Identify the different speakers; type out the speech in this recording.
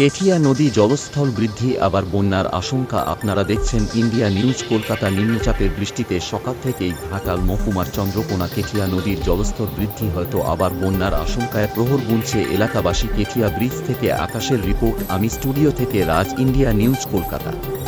Speaker 1: কেঠিয়া নদী জলস্থল বৃদ্ধি, আবার বন্যার আশঙ্কা। আপনারা দেখছেন ইন্ডিয়া নিউজ, কলকাতা নিম্নচাপের বৃষ্টিতে সকাল থেকেই ঘাটাল, মহকুমার চন্দ্রকোনা কেঠিয়া নদীর জলস্তর বৃদ্ধি হয়তো, আবার বন্যার আশঙ্কায় প্রহর গুনছে এলাকাবাসী। কেঠিয়া ব্রিজ থেকে আকাশের রিপোর্ট, আমি স্টুডিও থেকে রাজ, ইন্ডিয়া নিউজ, কলকাতা।